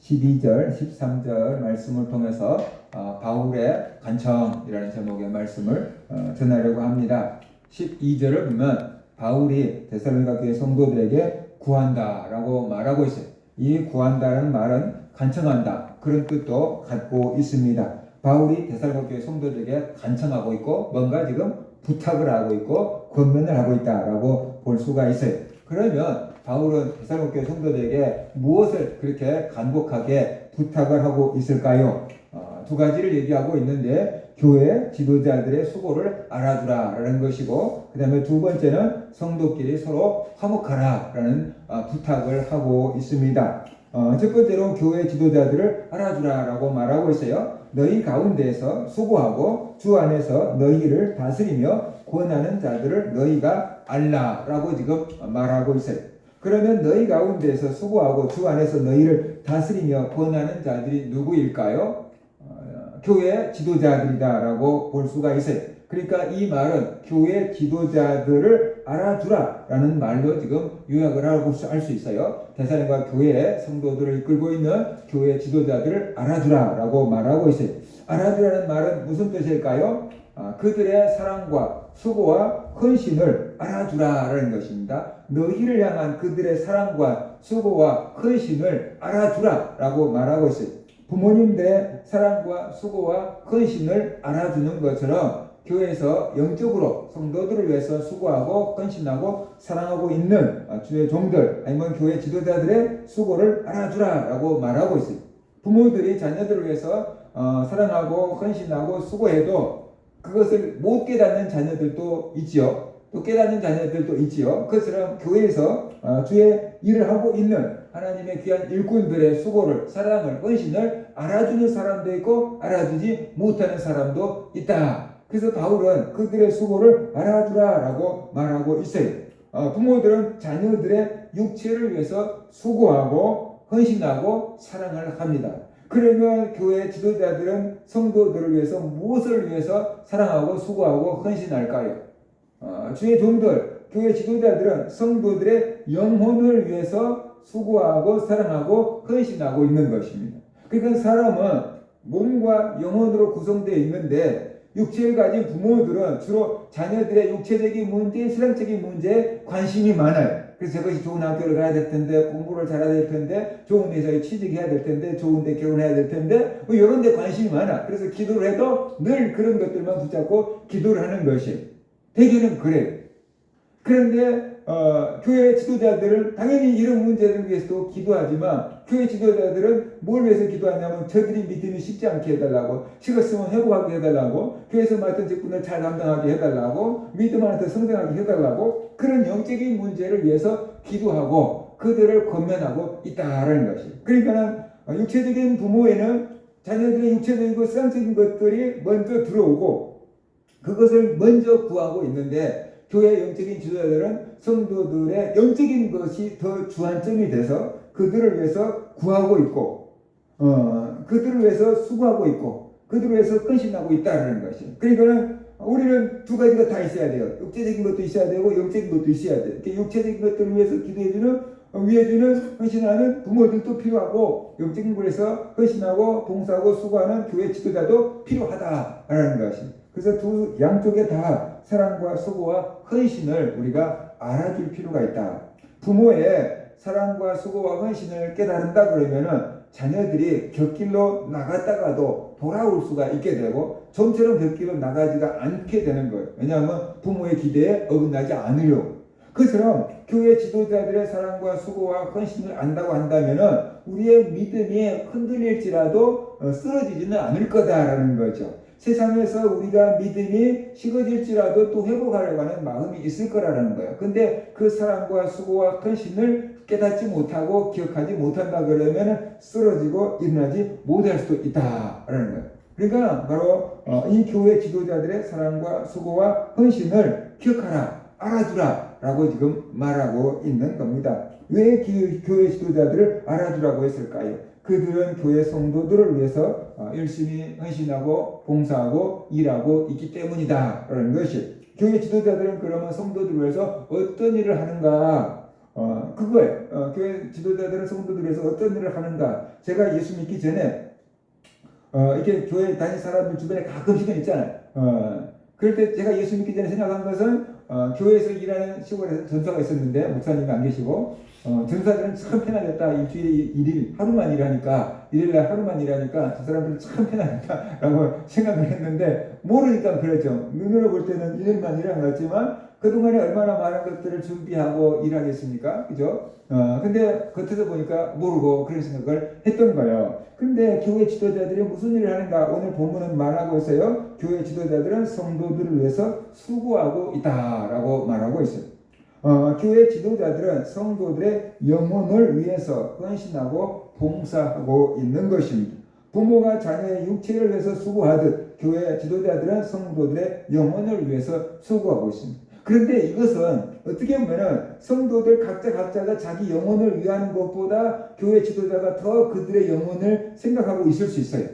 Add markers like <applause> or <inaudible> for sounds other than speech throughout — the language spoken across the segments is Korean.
12절, 13절 말씀을 통해서 어, 바울의 간청이라는 제목의 말씀을 어, 전하려고 합니다. 12절을 보면 바울이 데살로니가 교회 성도들에게 구한다라고 말하고 있어요. 이 구한다는 말은 간청한다 그런 뜻도 갖고 있습니다. 바울이 데살로니가 교회 성도들에게 간청하고 있고 뭔가 지금 부탁을 하고 있고 권면을 하고 있다라고 볼 수가 있어요. 그러면 바울은 교회 성도들에게 무엇을 그렇게 간곡하게 부탁을 하고 있을까요? 어, 두 가지를 얘기하고 있는데 교회 지도자들의 수고를 알아두라라는 것이고 그 다음에 두 번째는 성도끼리 서로 화목하라라는 어, 부탁을 하고 있습니다. 어, 첫 번째로 교회 지도자들을 알아두라라고 말하고 있어요. 너희 가운데에서 수고하고 주 안에서 너희를 다스리며 권하는 자들을 너희가 알라라고 지금 말하고 있어요. 그러면 너희 가운데에서 수고하고 주 안에서 너희를 다스리며 권하는 자들이 누구일까요? 어, 교회 지도자들이다라고 볼 수가 있어요. 그러니까 이 말은 교회 지도자들을 알아주라라는 말로 지금 요약을 하고 할 수 있어요. 대사님과 교회 성도들을 이끌고 있는 교회 지도자들을 알아주라라고 말하고 있어요. 알아주라는 말은 무슨 뜻일까요? 아, 그들의 사랑과 수고와 헌신을 알아주라라는 것입니다. 너희를 향한 그들의 사랑과 수고와 헌신을 알아주라라고 말하고 있어요. 부모님들의 사랑과 수고와 헌신을 알아주는 것처럼 교회에서 영적으로 성도들을 위해서 수고하고 헌신하고 사랑하고 있는 주의 종들 아니면 교회 지도자들의 수고를 알아주라라고 말하고 있어요. 부모들이 자녀들을 위해서 어, 사랑하고 헌신하고 수고해도 그것을 못 깨닫는 자녀들도 있지요. 또 깨닫는 자녀들도 있지요. 그처럼 교회에서 어, 주의 일을 하고 있는 하나님의 귀한 일꾼들의 수고를, 사랑을, 헌신을 알아주는 사람도 있고 알아주지 못하는 사람도 있다. 그래서 바울은 그들의 수고를 알아주라라고 말하고 있어요. 어, 부모들은 자녀들의 육체를 위해서 수고하고 헌신하고 사랑을 합니다. 그러면 교회 지도자들은 성도들을 위해서 무엇을 위해서 사랑하고 수고하고 헌신할까요? 어, 주의 종들, 교회 지도자들은 성도들의 영혼을 위해서 수고하고 사랑하고 헌신하고 있는 것입니다. 그러니까 사람은 몸과 영혼으로 구성되어 있는데 육체를 가진 부모들은 주로 자녀들의 육체적인 문제, 신앙적인 문제에 관심이 많아요. 그래서 저것이 좋은 학교를 가야 될 텐데, 공부를 잘해야 될 텐데, 좋은 회사에 취직해야 될 텐데, 좋은 데 결혼해야 될 텐데, 뭐 이런 데 관심이 많아. 그래서 기도를 해도 늘 그런 것들만 붙잡고 기도를 하는 것이에요. 대개는 그래요. 그런데 어, 교회 지도자들은 당연히 이런 문제를 위해서도 기도하지만 교회 지도자들은 뭘 위해서 기도하냐면 저들이 믿음이 쉽지 않게 해달라고 식었으면 회복하게 해달라고 교회에서 맡은 직분을 잘 감당하게 해달라고 믿음 안에서 성장하게 해달라고 그런 영적인 문제를 위해서 기도하고 그들을 권면하고 있다라는 것이. 그러니까는 육체적인 부모에는 자녀들의 육체적이고 수상적인 것들이 먼저 들어오고 그것을 먼저 구하고 있는데 교회 영적인 지도자들은 성도들의 영적인 것이 더 주안점이 돼서 그들을 위해서 구하고 있고, 어, 그들을 위해서 수고하고 있고, 그들을 위해서 헌신하고 있다는 것이. 그러니까는 우리는 두 가지가 다 있어야 돼요. 육체적인 것도 있어야 되고, 영적인 것도 있어야 돼요. 육체적인 것들을 위해서 기도해주는, 위해주는, 헌신하는 부모들도 필요하고, 영적인 것에서 헌신하고, 봉사하고, 수고하는 교회 지도자도 필요하다라는 것이. 그래서 두 양쪽에 다 사랑과 수고와 헌신을 우리가 알아줄 필요가 있다. 부모의 사랑과 수고와 헌신을 깨달은다 그러면은 자녀들이 곁길로 나갔다가도 돌아올 수가 있게 되고 좀처럼 곁길로 나가지가 않게 되는 거예요. 왜냐하면 부모의 기대에 어긋나지 않으려고. 그처럼 교회 지도자들의 사랑과 수고와 헌신을 안다고 한다면은 우리의 믿음이 흔들릴지라도 어, 쓰러지지는 않을 거다라는 거죠. 세상에서 우리가 믿음이 식어질지라도 또 회복하려고 하는 마음이 있을 거라는 거예요. 근데 그 사랑과 수고와 헌신을 깨닫지 못하고 기억하지 못한다 그러면 쓰러지고 일어나지 못할 수도 있다라는 거예요. 그러니까 바로 어, 이 교회 지도자들의 사랑과 수고와 헌신을 기억하라, 알아두라 라고 지금 말하고 있는 겁니다. 왜 교회 지도자들을 알아두라고 했을까요? 그들은 교회 성도들을 위해서 어, 열심히 헌신하고 봉사하고 일하고 있기 때문이다. 라는 것이 교회 지도자들은 그러면 성도들을 위해서 어떤 일을 하는가? 어, 그거예요. 어, 교회 지도자들은 성도들에서 어떤 일을 하는가. 제가 예수 믿기 전에 어, 이렇게 교회 다닌 사람들 주변에 가끔씩은 있잖아요. 어, 그럴 때 제가 예수 믿기 전에 생각한 것은 어, 교회에서 일하는 시골에서 전사가 있었는데 목사님이 안 계시고 어, 전사들은 참 편하겠다. 일주일에 일일 하루만 일하니까 일요일날 하루만 일하니까 저 사람들은 참 편하겠다라고 <laughs> 생각을 했는데 모르니까 그랬죠. 눈으로 볼 때는 일일만 일한 것 같지만 그동안에 얼마나 많은 것들을 준비하고 일하겠습니까? 그죠? 어, 근데 겉에서 보니까 모르고 그런 생각을 했던 거예요. 근데 교회 지도자들이 무슨 일을 하는가? 오늘 본문은 말하고 있어요. 교회 지도자들은 성도들을 위해서 수고하고 있다라고 말하고 있어요. 어, 교회 지도자들은 성도들의 영혼을 위해서 헌신하고 봉사하고 있는 것입니다. 부모가 자녀의 육체를 위해서 수고하듯 교회 지도자들은 성도들의 영혼을 위해서 수고하고 있습니다. 그런데 이것은 어떻게 보면은 성도들 각자 각자가 자기 영혼을 위하는 것보다 교회 지도자가 더 그들의 영혼을 생각하고 있을 수 있어요.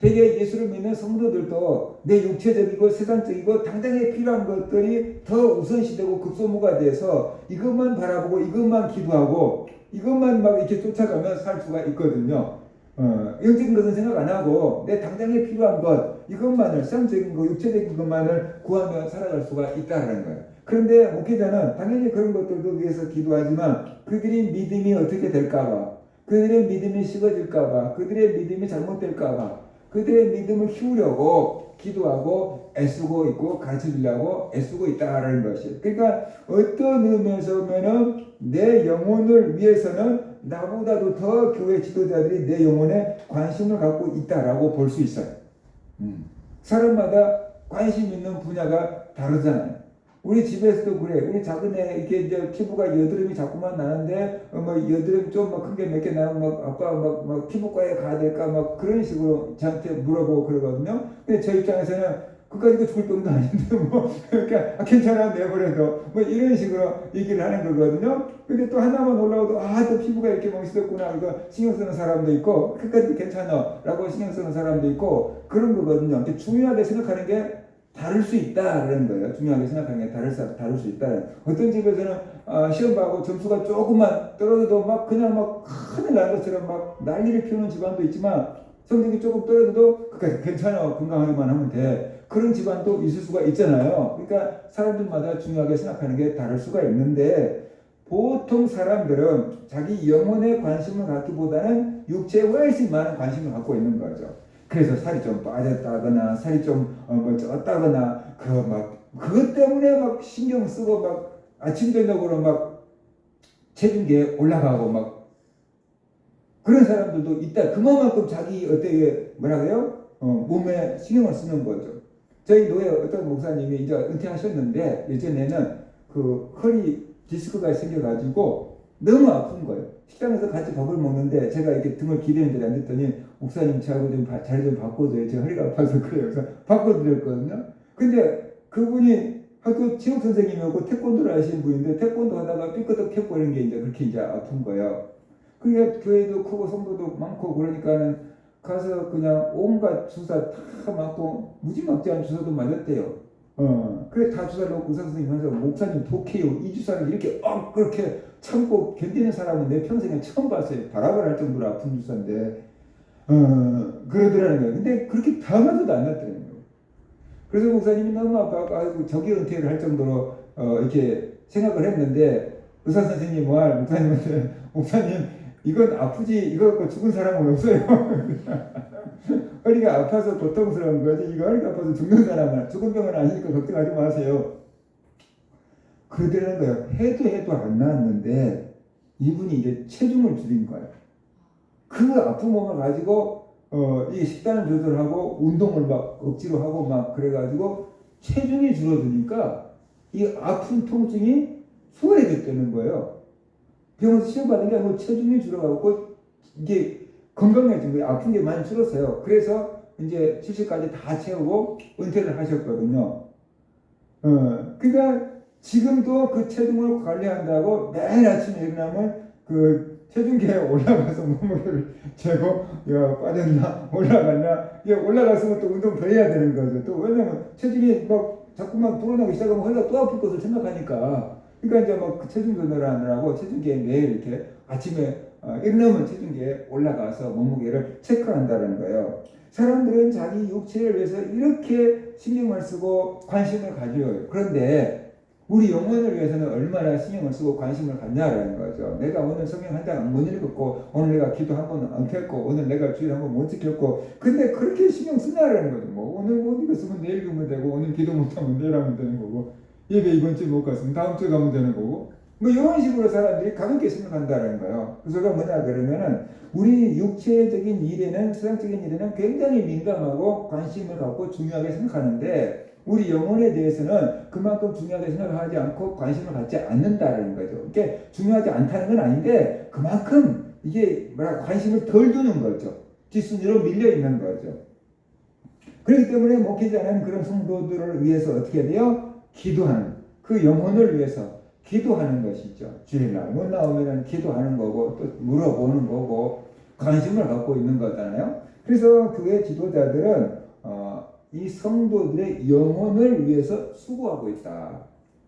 되게 예수를 믿는 성도들도 내 육체적이고 세상적이고 당장에 필요한 것들이 더 우선시되고 급소무가 돼서 이것만 바라보고 이것만 기도하고 이것만 막 이렇게 쫓아가면 살 수가 있거든요. 어, 영적인 것은 생각 안 하고 내 당장에 필요한 것 이것만을 세상적인 거 육체적인 것만을 구하며 살아갈 수가 있다는 거예요. 그런데 목회자는 당연히 그런 것들도 위해서 기도하지만 그들이 믿음이 어떻게 될까봐 그들의 믿음이 식어질까봐 그들의 믿음이 잘못될까봐 그들의 믿음을 키우려고 기도하고 애쓰고 있고 가르쳐 주려고 애쓰고 있다라는 것이에요. 그러니까 어떤 의미에서 보면은 내 영혼을 위해서는 나보다도 더 교회 지도자들이 내 영혼에 관심을 갖고 있다라고 볼 수 있어요. 음. 사람마다 관심 있는 분야가 다르잖아요. 우리 집에서도 그래. 우리 작은 애 이렇게 이제 피부가 여드름이 자꾸만 나는데 어, 뭐 여드름 좀막큰게몇 개 나면 막 아빠 막, 막 피부과에 가야 될까 막 그런 식으로 저한테 물어보고 그러거든요. 근데 저 입장에서는 그까지 죽을 병도 아닌데 뭐 <laughs> 그러니까 아, 괜찮아 내버려도 뭐 이런 식으로 얘기를 하는 거거든요. 근데 또 하나만 올라오도 아 또 피부가 이렇게 멋있었구나 이거 신경 쓰는 사람도 있고 끝까지 괜찮아라고 신경 쓰는 사람도 있고 그런 거거든요. 근데 중요하게 생각하는 게 다를 수 있다라는 거예요. 중요하게 생각하는 게 다를 수, 다를 수 있다. 어떤 집에서는 어, 시험 봐고 점수가 조금만 떨어져도 막 그냥 막 큰일 난 것처럼 막 난리를 피우는 집안도 있지만 성적이 조금 떨어져도 그까지 괜찮아 건강하게만 하면 돼. 그런 집안도 있을 수가 있잖아요. 그러니까 사람들마다 중요하게 생각하는 게 다를 수가 있는데 보통 사람들은 자기 영혼에 관심을 갖기보다는 육체에 훨씬 많은 관심을 갖고 있는 거죠. 그래서 살이 좀 빠졌다거나 살이 좀뭐 쪘다거나 그 막 그것 때문에 막 신경 쓰고 막 아침 저녁으로 막 체중계 올라가고 막 그런 사람들도 있다. 그만큼 자기 어떻게 뭐라고요? 어, 몸에 신경을 쓰는 거죠. 저희 노예 어떤 목사님이 이제 은퇴하셨는데 예전에는 그 허리 디스크가 생겨가지고 너무 아픈 거예요. 식당에서 같이 밥을 먹는데 제가 이렇게 등을 기대는 데 앉았더니 목사님 저하고 좀 바, 자리 좀 바꿔줘요. 제 허리가 아파서 <laughs> 그래요. 그래서 바꿔드렸거든요. 근데 그분이 학교 체육 선생님이었고 태권도를 하시는 분인데 태권도 하다가 삐끗하게 해버린 게 이제 그렇게 이제 아픈 거예요. 그게 교회도 크고 성도도 많고 그러니까는 가서 그냥 온갖 주사 다 맞고 무지막지한 주사도 맞았대요. 어, 그래 다 주사 놓고 의사 선생님 하면서 목사님 독해요. 이 주사를 이렇게 어 그렇게 참고 견디는 사람은 내 평생에 처음 봤어요. 바람을 할 정도로 아픈 주사인데 어, 그러더라는 거예요. 근데 그렇게 다 맞아도 안 낫더라는 거예요. 그래서 목사님이 너무 아파가 아이고 저기 은퇴를 할 정도로 어, 이렇게 생각을 했는데 의사 선생님 말 목사님한테 목사님 이건 아프지 이거 갖고 죽은 사람은 없어요. <laughs> 허리가 아파서 고통스러운 거지 이거 허리가 아파서 죽는 사람은 죽은 병은 아니니까 걱정하지 마세요. 그러더라는 거예요. 해도 해도 안 나았는데 이분이 이제 체중을 줄인 거예요. 그 아픈 몸을 가지고 어, 이 식단을 조절하고 운동을 막 억지로 하고 막 그래가지고 체중이 줄어드니까 이 아픈 통증이 수월해졌다는 거예요. 병원에서 치료받은 게 아니고 체중이 줄어가고 이게 건강해진 거예요. 아픈 게 많이 줄었어요. 그래서 이제 70까지 다 채우고 은퇴를 하셨거든요. 어, 그러니까 지금도 그 체중을 관리한다고 매일 아침에 일어나면 그 체중계에 <laughs> 올라가서 몸무게를 재고 야 빠졌나 올라갔나 야 올라갔으면 또 운동 더 해야 되는 거죠. 또 왜냐면 체중이 막 자꾸만 불어나기 시작하면 허리가 또 아플 것을 생각하니까 그러니까 이제 뭐 체중 조절을 하느라고 체중계에 매일 이렇게 아침에 어, 일어나면 체중계에 올라가서 몸무게를 체크한다는 거예요. 사람들은 자기 육체를 위해서 이렇게 신경을 쓰고 관심을 가져요. 그런데 우리 영혼을 위해서는 얼마나 신경을 쓰고 관심을 갖냐라는 거죠. 내가 오늘 성경 한 장 못 읽었고, 오늘 내가 기도 한 번 안 켰고, 오늘 내가 주일 한 번 못 지켰고, 근데 그렇게 신경 쓰냐라는 거죠. 뭐 오늘 못 읽었으면 내일 읽으면 되고, 오늘 기도 못 하면 내일 하면 되는 거고, 예배 이번 주에 못 갔으면 다음 주에 가면 되는 거고, 뭐 이런 식으로 사람들이 가볍게 생각한다는 거예요. 그래서 그 뭐냐 그러면은 우리 육체적인 일에는 세상적인 일에는 굉장히 민감하고 관심을 갖고 중요하게 생각하는데 우리 영혼에 대해서는 그만큼 중요하게 생각하지 않고 관심을 갖지 않는다는 거죠. 이게 중요하지 않다는 건 아닌데 그만큼 이게 뭐라 관심을 덜 두는 거죠. 뒷순위로 밀려 있는 거죠. 그렇기 때문에 목회자는 그런 성도들을 위해서 어떻게 돼요? 기도하는 그 영혼을 위해서 기도하는 것이죠. 주일날 못 나오면 기도하는 거고 또 물어보는 거고 관심을 갖고 있는 거잖아요. 그래서 교회 지도자들은 어, 이 성도들의 영혼을 위해서 수고하고 있다.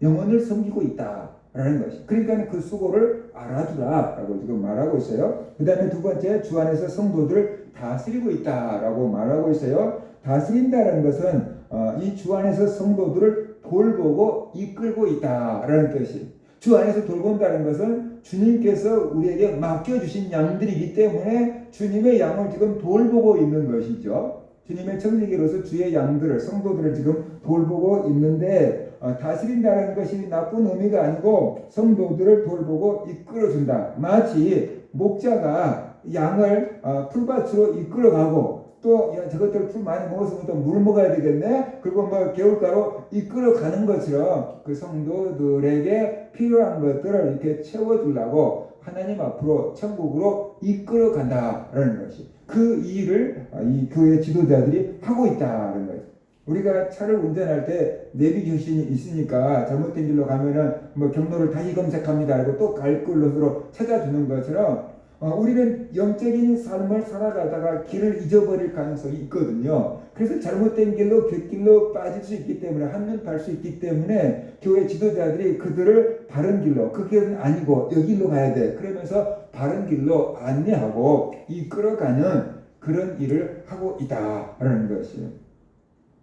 영혼을 섬기고 있다 라는 것이. 그러니까 그 수고를 알아두라 라고 지금 말하고 있어요. 그 다음에 두 번째 주 안에서 성도들을 다스리고 있다 라고 말하고 있어요. 다스린다는 것은 어, 이주 안에서 성도들을 돌보고 이끌고 있다라는 뜻이. 주 안에서 돌본다는 것은 주님께서 우리에게 맡겨주신 양들이기 때문에 주님의 양을 지금 돌보고 있는 것이죠. 주님의 청지기로서 주의 양들을 성도들을 지금 돌보고 있는데 어, 다스린다는 것이 나쁜 의미가 아니고 성도들을 돌보고 이끌어준다. 마치 목자가 양을 어, 풀밭으로 이끌어가고 또 야, 저것들 풀 많이 먹었으면 또 물 먹어야 되겠네. 그리고 뭐 개울가로 이끌어 가는 것처럼 그 성도들에게 필요한 것들을 이렇게 채워주려고 하나님 앞으로 천국으로 이끌어 간다라는 것이 그 일을 이 교회 지도자들이 하고 있다는 거예요. 우리가 차를 운전할 때 내비게이션이 있으니까 잘못된 길로 가면은 뭐 경로를 다시 검색합니다. 그리고 또 갈 길로 찾아주는 것처럼 어, 우리는 영적인 삶을 살아가다가 길을 잊어버릴 가능성이 있거든요. 그래서 잘못된 길로 곁길로 빠질 수 있기 때문에 한눈 팔 수 있기 때문에 교회 지도자들이 그들을 바른 길로 그 길은 아니고 여기로 가야 돼. 그러면서 바른 길로 안내하고 이끌어가는 그런 일을 하고 있다라는 것이에요.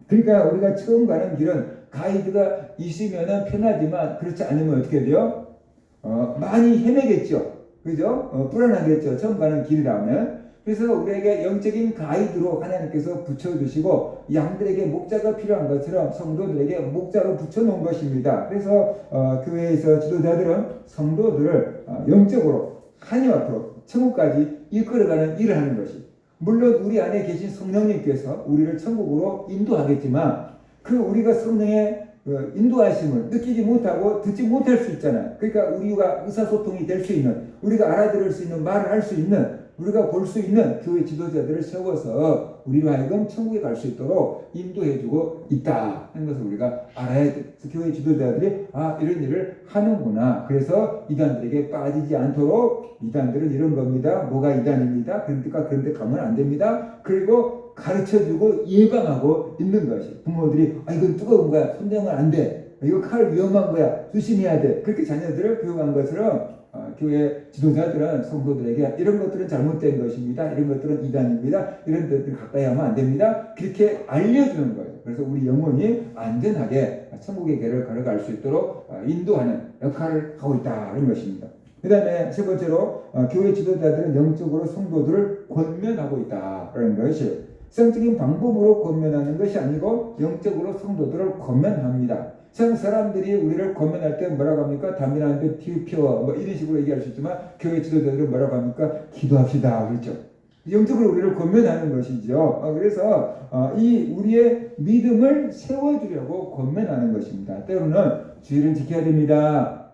그러니까 우리가 처음 가는 길은 가이드가 있으면 편하지만 그렇지 않으면 어떻게 돼요? 어, 많이 헤매겠죠. 그죠? 어, 불안하겠죠. 처음 가는 길이라면. 그래서 우리에게 영적인 가이드로 하나님께서 붙여주시고 양들에게 목자가 필요한 것처럼 성도들에게 목자로 붙여놓은 것입니다. 그래서 어, 교회에서 지도자들은 성도들을 어, 영적으로 하나님 앞으로 천국까지 이끌어가는 일을 하는 것이 물론 우리 안에 계신 성령님께서 우리를 천국으로 인도하겠지만 그 우리가 성령의 그 인도하심을 느끼지 못하고 듣지 못할 수 있잖아요. 그러니까 우리가 의사소통이 될 수 있는, 우리가 알아들을 수 있는, 말을 할 수 있는, 우리가 볼 수 있는 교회 지도자들을 세워서 우리로 하여금 천국에 갈 수 있도록 인도해주고 있다 하는 것을 우리가 알아야 돼. 교회 지도자들이 아 이런 일을 하는구나. 그래서 이단들에게 빠지지 않도록 이단들은 이런 겁니다. 뭐가 이단입니다. 그러니까 그런 데 가면 안 됩니다. 그리고 가르쳐주고 예방하고 있는 것이 부모들이 아 이건 뜨거운 거야 손대면 안 돼. 이거 칼 위험한 거야 조심해야 돼. 그렇게 자녀들을 교육한 것처럼 어, 교회 지도자들은 성도들에게 이런 것들은 잘못된 것입니다. 이런 것들은 이단입니다. 이런 것들 가까이 하면 안 됩니다. 그렇게 알려주는 거예요. 그래서 우리 영혼이 안전하게 천국의 길을 걸어갈 수 있도록 어, 인도하는 역할을 하고 있다는 것입니다. 그 다음에 세 번째로 어, 교회 지도자들은 영적으로 성도들을 권면하고 있다는 것이 성적인 방법으로 권면하는 것이 아니고 영적으로 성도들을 권면합니다. 참 사람들이 우리를 권면할 때 뭐라고 합니까? 담이나는데 피워 뭐 이런 식으로 얘기할 수 있지만 교회 지도자들은 뭐라고 합니까? 기도합시다 그렇죠. 영적으로 우리를 권면하는 것이죠. 어, 그래서 어, 이 우리의 믿음을 세워주려고 권면하는 것입니다. 때로는 주의를 지켜야 됩니다.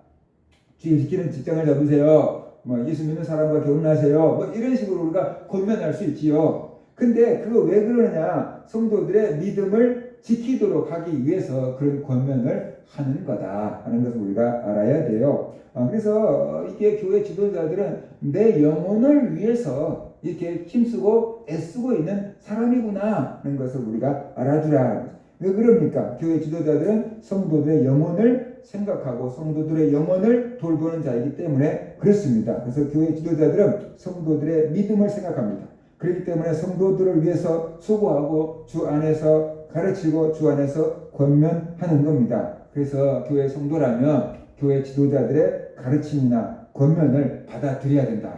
주의 지키는 직장을 잡으세요. 뭐 예수 믿는 사람과 결혼하세요. 뭐 이런 식으로 우리가 권면할 수 있지요. 근데 그거 왜 그러느냐? 성도들의 믿음을 지키도록 하기 위해서 그런 권면을 하는 거다 하는 것을 우리가 알아야 돼요. 어, 그래서 이게 교회 지도자들은 내 영혼을 위해서 이렇게 힘쓰고 애쓰고 있는 사람이구나 하는 것을 우리가 알아주라. 왜 그럽니까? 교회 지도자들은 성도들의 영혼을 생각하고 성도들의 영혼을 돌보는 자이기 때문에 그렇습니다. 그래서 교회 지도자들은 성도들의 믿음을 생각합니다. 그렇기 때문에 성도들을 위해서 수고하고 주 안에서 가르치고 주 안에서 권면하는 겁니다. 그래서 교회 성도라면 교회 지도자들의 가르침이나 권면을 받아들여야 된다.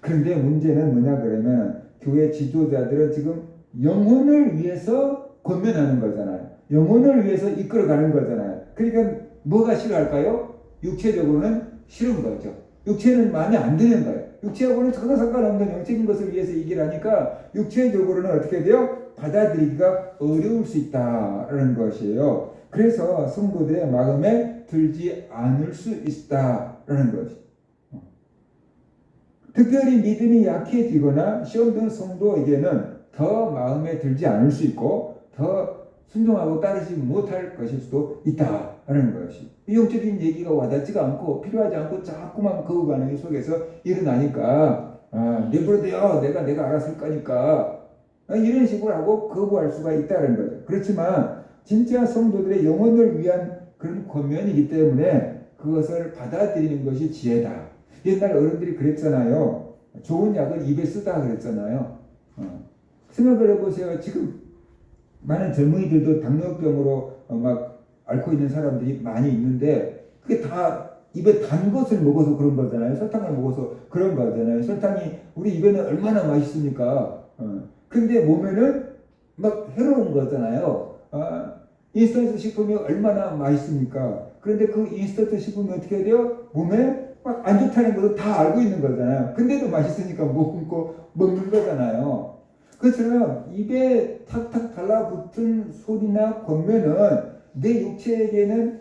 그런데 문제는 뭐냐 그러면 교회 지도자들은 지금 영혼을 위해서 권면하는 거잖아요. 영혼을 위해서 이끌어가는 거잖아요. 그러니까 뭐가 싫어할까요? 육체적으로는 싫은 거죠. 육체는 마음에 안 드는 거예요. 육체하고는 전혀 상관없는 영적인 것을 위해서 얘기를 하니까 육체적으로는 어떻게 돼요? 받아들이기가 어려울 수 있다라는 것이에요. 그래서 성도들의 마음에 들지 않을 수 있다라는 것이. 특별히 믿음이 약해지거나 시험 든 성도에게는 더 마음에 들지 않을 수 있고 더 순종하고 따르지 못할 것일 수도 있다 라는 것이. 이 영적인 얘기가 와닿지가 않고 필요하지 않고 자꾸만 거부 반응이 속에서 일어나니까 아, 내버려둬요. 내가 내가 할 거니까. 아, 이런 식으로 하고 거부할 수가 있다는 거죠. 그렇지만 진짜 성도들의 영혼을 위한 그런 권면이기 때문에 그것을 받아들이는 것이 지혜다. 옛날 어른들이 그랬잖아요. 좋은 약을 입에 쓰다 그랬잖아요. 어. 생각을 해보세요. 지금 많은 젊은이들도 당뇨병으로 어, 막 앓고 있는 사람들이 많이 있는데 그게 다 입에 단 것을 먹어서 그런 거잖아요. 설탕을 먹어서 그런 거잖아요. 설탕이 우리 입에는 얼마나 맛있습니까? 어. 근데 몸에는 막 해로운 거잖아요. 아, 인스턴트 식품이 얼마나 맛있습니까? 그런데 그 인스턴트 식품이 어떻게 돼요? 몸에 막 안 좋다는 것도 다 알고 있는 거잖아요. 근데도 맛있으니까 먹고 먹는 거잖아요. 그처럼 입에 탁탁 달라붙은 소리나 권면은 내 육체에게는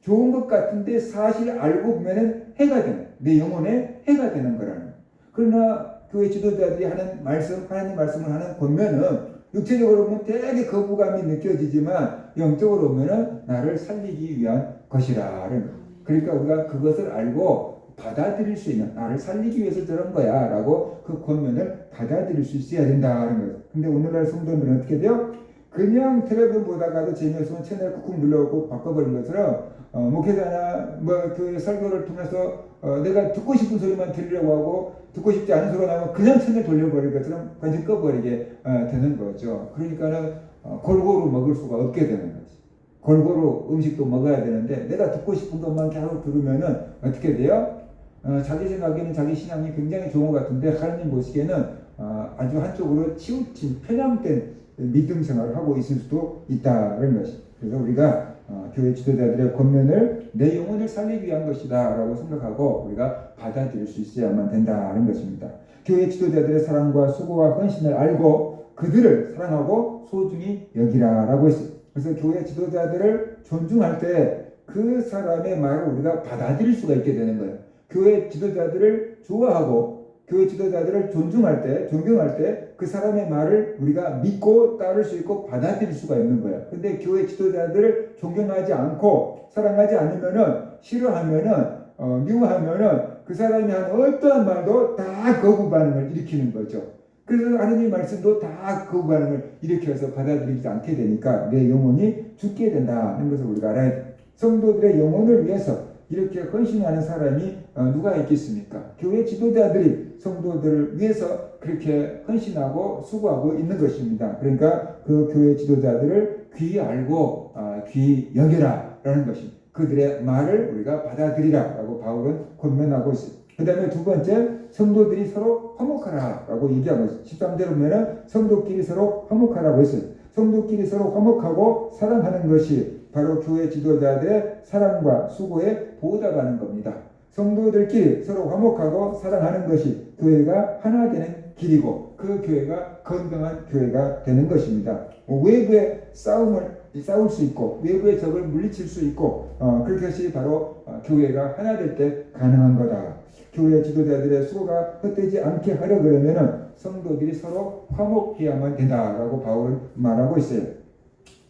좋은 것 같은데 사실 알고 보면은 해가 되는 내 영혼에 해가 되는 거라는 그러나 교회 지도자들이 하는 말씀 하나님 말씀을 하는 권면은 육체적으로 보면 되게 거부감이 느껴지지만 영적으로 보면은 나를 살리기 위한 것이라는 그러니까 우리가 그것을 알고 받아들일 수 있는 나를 살리기 위해서 저런 거야 라고 그 권면을 받아들일 수 있어야 된다는 거예요. 근데 오늘날 성도들은 어떻게 돼요? 그냥 텔레비전 보다가도 재미없으면 채널 꾹꾹 눌러고 바꿔버린 것처럼 어, 목회자나 뭐 그 설교를 통해서 어, 내가 듣고 싶은 소리만 들으려고 하고 듣고 싶지 않은 소리가 나면 그냥 채널 돌려버린 것처럼 완전 꺼버리게 어, 되는 거죠. 그러니까는 어, 골고루 먹을 수가 없게 되는 거지. 골고루 음식도 먹어야 되는데 내가 듣고 싶은 것만 계속 들으면은 어떻게 돼요? 어, 자기 생각에는 자기 신앙이 굉장히 좋은 것 같은데 하나님 보시기에는 어, 아주 한쪽으로 치우친 편향된 믿음 생활을 하고 있을 수도 있다는 것이. 그래서 우리가 어, 교회 지도자들의 권면을 내 영혼을 살리기 위한 것이다라고 생각하고 우리가 받아들일 수 있어야만 된다는 것입니다. 교회 지도자들의 사랑과 수고와 헌신을 알고 그들을 사랑하고 소중히 여기라라고 했어요. 그래서 교회 지도자들을 존중할 때 그 사람의 말을 우리가 받아들일 수가 있게 되는 거예요. 교회 지도자들을 좋아하고 교회 지도자들을 존중할 때, 존경할 때 그 사람의 말을 우리가 믿고 따를 수 있고 받아들일 수가 있는 거예요. 근데 교회 지도자들을 존경하지 않고 사랑하지 않으면은 싫어하면은 어, 미워하면은 그 사람이 한 어떠한 말도 다 거부 반응을 일으키는 거죠. 그래서 하느님 말씀도 다 거부 반응을 일으켜서 받아들이지 않게 되니까 내 영혼이 죽게 된다는 것을 우리가 알아야 돼요. 성도들의 영혼을 위해서 이렇게 헌신하는 사람이 어, 누가 있겠습니까? 교회 지도자들이 성도들을 위해서 그렇게 헌신하고 수고하고 있는 것입니다. 그러니까 그 교회 지도자들을 귀 알고 어, 귀 여겨라라는 것입니다. 그들의 말을 우리가 받아들이라라고 바울은 권면하고 있습니다. 그 다음에 두 번째 성도들이 서로 화목하라 라고 얘기하고 있어요. 13절에 보면은 성도끼리 서로 화목하라고 했어요. 성도끼리 서로 화목하고 사랑하는 것이 바로 교회 지도자들의 사랑과 수고에 보답하는 겁니다. 성도들끼리 서로 화목하고 사랑하는 것이 교회가 하나 되는 길이고 그 교회가 건강한 교회가 되는 것입니다. 외부의 싸움을 싸울 수 있고 외부의 적을 물리칠 수 있고 어, 그것이 바로 어, 교회가 하나 될 때 가능한 거다. 교회 지도자들의 수고가 헛되지 않게 하려 그러면은 성도들이 서로 화목해야만 된다라고 바울은 말하고 있어요.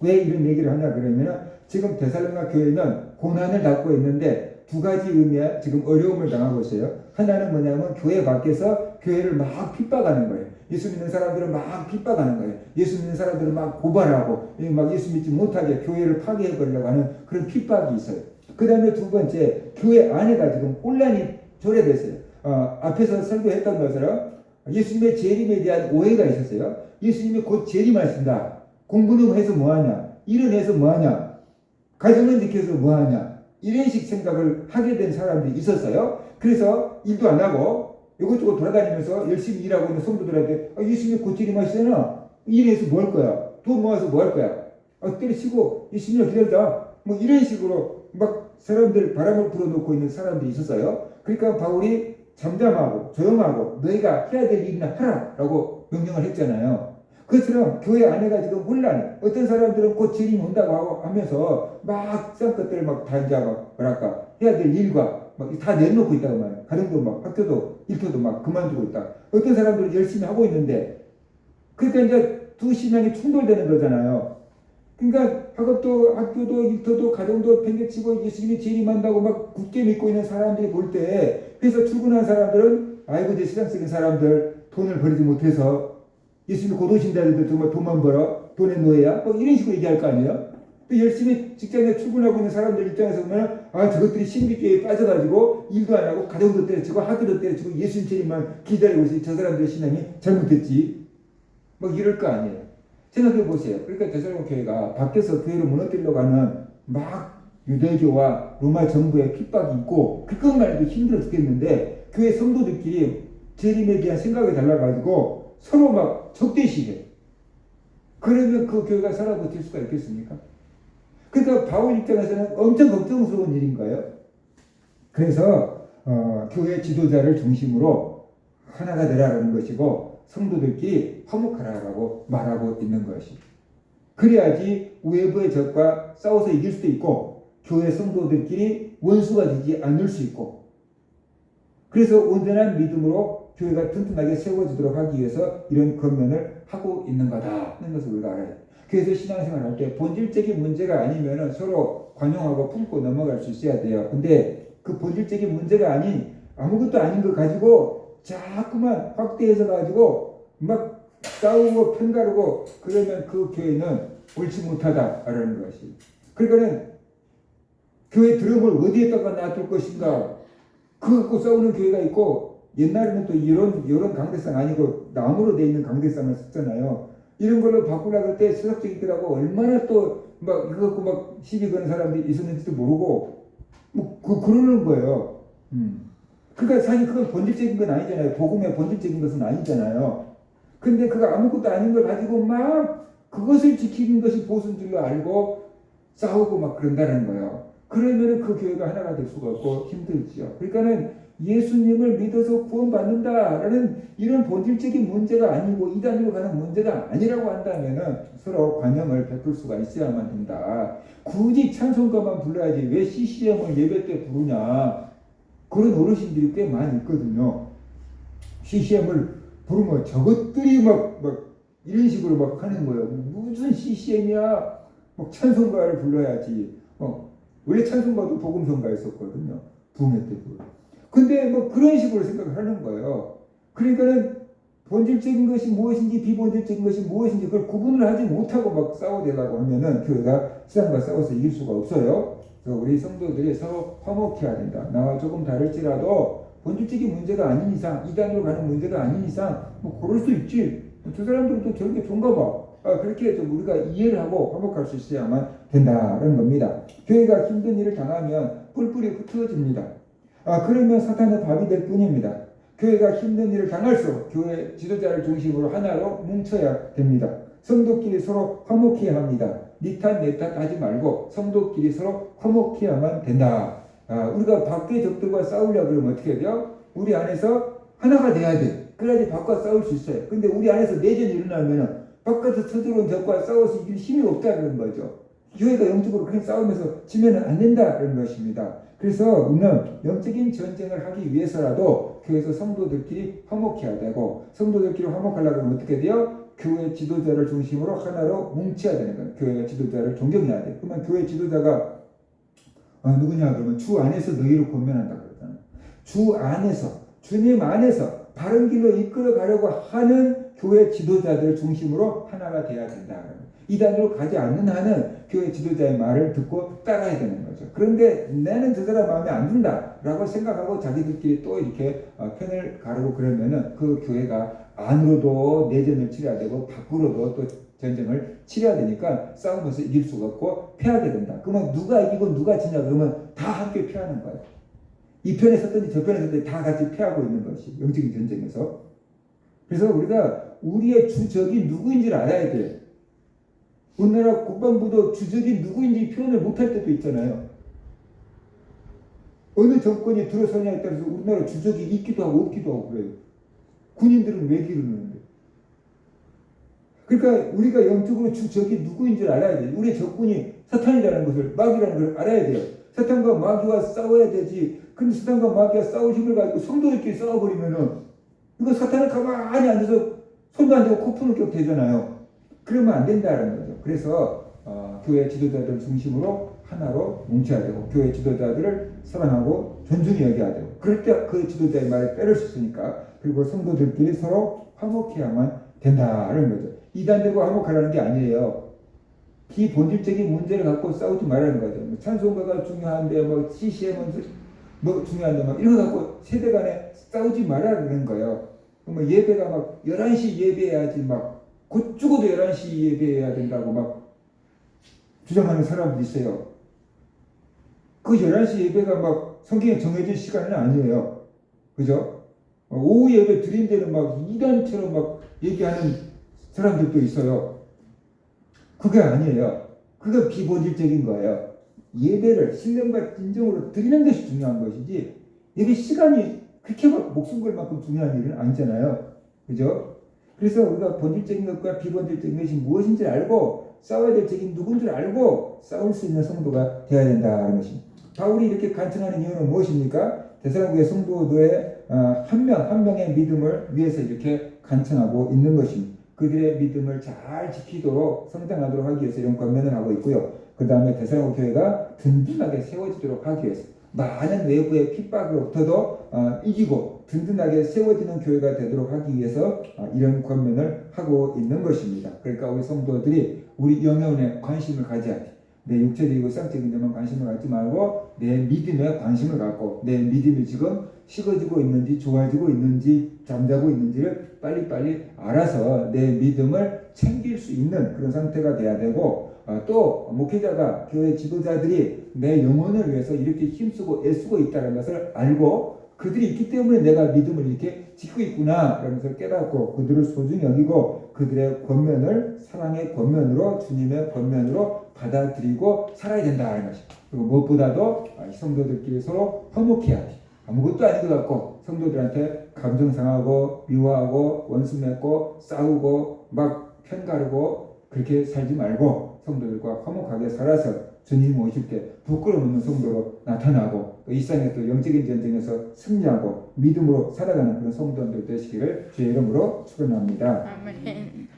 왜 이런 얘기를 하냐 그러면은 지금 데살로니가 교회는 고난을 받고 있는데 두 가지 의미에 지금 어려움을 당하고 있어요. 하나는 뭐냐면 교회 밖에서 교회를 막 핍박하는 거예요. 예수 믿는 사람들을 막 핍박하는 거예요. 예수 믿는 사람들을 막 고발하고 막 예수 믿지 못하게 교회를 파괴해 버리려고 하는 그런 핍박이 있어요. 그 다음에 두 번째, 교회 안에가 지금 혼란이 조례됐어요. 어, 앞에서 설교했던 것처럼 예수님의 재림에 대한 오해가 있었어요. 예수님이 곧 재림하신다. 공부는 해서 뭐하냐? 일은 해서 뭐하냐? 가정은 지켜서 뭐하냐? 이런 식 생각을 하게 된 사람들이 있었어요. 그래서 일도 안 하고 이것저것 돌아다니면서 열심히 일하고 있는 성도들한테 아, 예수님이 곧 재림하시잖아. 일해서 뭐 할 거야? 돈 모아서 뭐 할 거야? 아, 때려치고 예수님을 기다리자. 뭐 이런 식으로 막 사람들 바람을 불어넣고 있는 사람들이 있었어요. 그러니까 바울이 잠잠하고 조용하고 너희가 해야 될 일이나 하라라고 명령을 했잖아요. 그처럼 교회 안에가 지금 혼란해. 어떤 사람들은 곧 재림 온다고 하면서 막 쌍것들 막 단자 막 뭐랄까 해야 될 일과 막 다 내놓고 있다고 말이야. 가정도 막 학교도 일터도 막 그만두고 있다. 어떤 사람들은 열심히 하고 있는데 그러니까 이제 두 신앙이 충돌되는 거잖아요. 그러니까 학업도 학교도 일터도 가정도 팽개치고 예수님이 재림한다고 막 굳게 믿고 있는 사람들이 볼 때 그래서 출근한 사람들은 아이고 이제 세상적인 사람들 돈을 벌이지 못해서 예수님이 곧 오신다는데 정말 돈만 벌어 돈의 노예야 뭐 이런 식으로 얘기할 거 아니에요? 또 열심히 직장에 출근하고 있는 사람들 입장에서 보면 아 저것들이 신비주의에 빠져가지고 일도 안 하고 가정도 때려치고 학교도 때려치고 예수님 재림만 기다리고 있으니 저 사람들의 신앙이 잘못됐지 막 이럴 거 아니에요. 생각해 보세요. 그러니까 대살로니 교회가 밖에서 교회를 무너뜨리려고 하는 막 유대교와 로마 정부의 핍박이 있고 그것만 해도 힘들어 죽겠는데 교회 성도들끼리 재림에 대한 생각이 달라가지고 서로 막 적대시해. 그러면 그 교회가 살아버틸 수가 있겠습니까? 그러니까 바울 입장에서는 엄청 걱정스러운 일인 거예요. 그래서 어, 교회 지도자를 중심으로 하나가 되라는 것이고 성도들끼리 화목하라고 말하고 있는 것이. 그래야지 외부의 적과 싸워서 이길 수도 있고 교회 성도들끼리 원수가 되지 않을 수 있고 그래서 온전한 믿음으로 교회가 튼튼하게 세워지도록 하기 위해서 이런 권면을 하고 있는 거다 하는 것을 우리가 알아야 돼. 그래서 신앙생활 할때 본질적인 문제가 아니면 서로 관용하고 품고 넘어갈 수 있어야 돼요. 근데 그 본질적인 문제가 아닌 아무것도 아닌 거 가지고 자꾸만 확대해서 가지고 막 싸우고 편가르고 그러면 그 교회는 옳지 못하다라는 것이. 그러니까는 교회 드럼을 어디에다가 놔둘 것인가 그거 갖고 싸우는 교회가 있고 옛날에는 또 이런 이런 강대상 아니고 나무로 돼 있는 강대상을 썼잖아요. 이런 걸로 바꾸려고 할 때 수석적이더라고 얼마나 또 막 이거 갖고 막 시비 거는 사람들이 있었는지도 모르고 뭐 그, 그러는 거예요. 음. 그러니까 사실 그건 본질적인 건 아니잖아요. 복음의 본질적인 것은 아니잖아요. 근데 그거 아무것도 아닌 걸 가지고 막 그것을 지키는 것이 보수인 줄로 알고 싸우고 막 그런다는 거예요. 그러면은 그 교회가 하나가 될 수가 없고 힘들지요. 그러니까는 예수님을 믿어서 구원받는다라는 이런 본질적인 문제가 아니고 이단으로 가는 문제가 아니라고 한다면은 서로 관용을 베풀 수가 있어야만 된다. 굳이 찬송가만 불러야지 왜 CCM을 예배 때 부르냐. 그런 어르신들이 꽤 많이 있거든요. CCM을 부르면 저것들이 막, 막 이런 식으로 막 하는 거예요. 무슨 CCM이야? 막 찬송가를 불러야지. 어, 원래 찬송가도 복음성가였었거든요. 부흥회 때도. 근데 뭐 그런 식으로 생각을 하는 거예요. 그러니까는 본질적인 것이 무엇인지 비본질적인 것이 무엇인지 그걸 구분을 하지 못하고 막 싸워대려고 하면은 교회가 세상과 싸워서 이길 수가 없어요. 그래서 우리 성도들이 서로 화목해야 된다. 나와 조금 다를지라도 본질적인 문제가 아닌 이상, 이단으로 가는 문제가 아닌 이상, 뭐 그럴 수 있지. 저 사람들은 또 저런 게 좋은가 봐. 아, 그렇게 좀 우리가 이해를 하고 화목할 수 있어야만 된다는 겁니다. 교회가 힘든 일을 당하면 뿔뿔이 흩어집니다. 아, 그러면 사탄의 밥이 될 뿐입니다. 교회가 힘든 일을 당할수록 교회 지도자를 중심으로 하나로 뭉쳐야 됩니다. 성도끼리 서로 화목해야 합니다. 니탓 내탓 하지 말고 성도끼리 서로 화목해야만 된다. 아, 우리가 밖의 적들과 싸우려고 그러면 어떻게 돼요? 우리 안에서 하나가 돼야 돼. 그래야지 밖과 싸울 수 있어요. 근데 우리 안에서 내전이 일어나면 바깥에서 쳐들어온 적과 싸워서 이길 힘이 없다는 거죠. 교회가 영적으로 그냥 싸우면서 지면은 안 된다는 것입니다. 그래서 우리는 영적인 전쟁을 하기 위해서라도 교회에서 성도들끼리 화목해야 되고 성도들끼리 화목하려고 하면 어떻게 돼요? 교회 지도자를 중심으로 하나로 뭉쳐야 되는 거예요. 교회 지도자를 존경해야 돼. 그러면 교회 지도자가 어, 누구냐 그러면 주 안에서 너희를 권면한다 그러잖아요. 주 안에서 주님 안에서 바른 길로 이끌어 가려고 하는 교회 지도자들 중심으로 하나가 돼야 된다. 이 단으로 가지 않는 한은 교회 지도자의 말을 듣고 따라야 되는 거죠. 그런데 나는 저 사람 마음에 안 든다라고 생각하고 자기들끼리 또 이렇게 어, 편을 가르고 그러면은 그 교회가 안으로도 내전을 치러야 되고 밖으로도 또 전쟁을 치러야 되니까 싸우면서 이길 수가 없고 패하게 된다. 그러면 누가 이기고 누가 지냐 그러면 다 함께 패하는 거예요. 이 편에 섰든지 저 편에 섰든지 다 같이 패하고 있는 것이 영적인 전쟁에서. 그래서 우리가 우리의 주적이 누구인지를 알아야 돼요. 우리나라 국방부도 주적이 누구인지 표현을 못할 때도 있잖아요. 어느 정권이 들어서냐에 따라서 우리나라 주적이 있기도 하고 없기도 하고 그래요. 군인들은 왜 기르는데? 그러니까 우리가 영적으로 주적이 누구인지를 알아야 돼요. 우리의 적군이 사탄이라는 것을 마귀라는 걸 알아야 돼요. 사탄과 마귀와 싸워야 되지. 근데 사탄과 마귀가 싸울 힘을 가지고 성도들끼리 싸워버리면은 이거 사탄은 가만히 앉아서 손도 안 대고 코 푸는 격 되잖아요. 그러면 안 된다는 거죠. 그래서 어, 교회 지도자들 중심으로 하나로 뭉쳐야 되고 교회 지도자들을 사랑하고 존중히 여겨야 되고 그럴 때 그 지도자의 말에 따를 수 있으니까 그리고 성도들끼리 서로 화목해야만 된다는 거죠. 이단들과 화목하라는 게 아니에요. 비본질적인 문제를 갖고 싸우지 말라는 거죠. 뭐 찬송가가 중요한데 뭐 CCM은 뭐 중요한데 막 이런 거 갖고 세대 간에 싸우지 말라는 거예요. 뭐 예배가 막 11시 예배해야지 막 곧 죽어도 11시 예배해야 된다고 막 주장하는 사람들이 있어요. 그 11시 예배가 막 성경에 정해진 시간은 아니에요. 그죠? 어, 오후 예배 드린 데는 막 이단처럼 막 얘기하는 사람들도 있어요. 그게 아니에요. 그게 비본질적인 거예요. 예배를 신령과 진정으로 드리는 것이 중요한 것이지 예배 시간이 그렇게 막 목숨 걸 만큼 중요한 일은 아니잖아요. 그죠? 그래서 우리가 본질적인 것과 비본질적인 것이 무엇인지 알고 싸워야 될 적이 누군지 알고 싸울 수 있는 성도가 되어야 된다는 것입니다. 바울이 이렇게 간청하는 이유는 무엇입니까? 대사로의 성도들의 어, 한명 한 명의 믿음을 위해서 이렇게 간청하고 있는 것입니다. 그들의 믿음을 잘 지키도록 성장하도록 하기 위해서 이런 권면을 하고 있고요. 그 다음에 대사로 교회가 든든하게 세워지도록 하기 위해서 많은 외부의 핍박으로부터도 어, 이기고 든든하게 세워지는 교회가 되도록 하기 위해서 어, 이런 권면을 하고 있는 것입니다. 그러니까 우리 성도들이 우리 영혼에 관심을 가져야 돼. 내 육체적이고 쌍적인 데만 관심을 갖지 말고 내 믿음에 관심을 갖고 내 믿음이 지금 식어지고 있는지 좋아지고 있는지 잠자고 있는지를 빨리빨리 알아서 내 믿음을 챙길 수 있는 그런 상태가 돼야 되고 어, 또 목회자가 교회 지도자들이 내 영혼을 위해서 이렇게 힘쓰고 애쓰고 있다는 것을 알고 그들이 있기 때문에 내가 믿음을 이렇게 지키고 있구나 라면서 깨닫고 그들을 소중히 여기고 그들의 권면을 사랑의 권면으로 주님의 권면으로 받아들이고 살아야 된다는 것이 그리고 무엇보다도 이 성도들끼리 서로 화목해야 돼 아무것도 아닌 것 같고 성도들한테 감정 상하고 미워하고 원수 맺고 싸우고 막 편가르고 그렇게 살지 말고 성도들과 화목하게 살아서 주님 오실 때 부끄러움 없는 성도로 나타나고 또 일상의 또 영적인 전쟁에서 승리하고 믿음으로 살아가는 그런 성도들 되시기를 주의 이름으로 축원합니다. 아멘.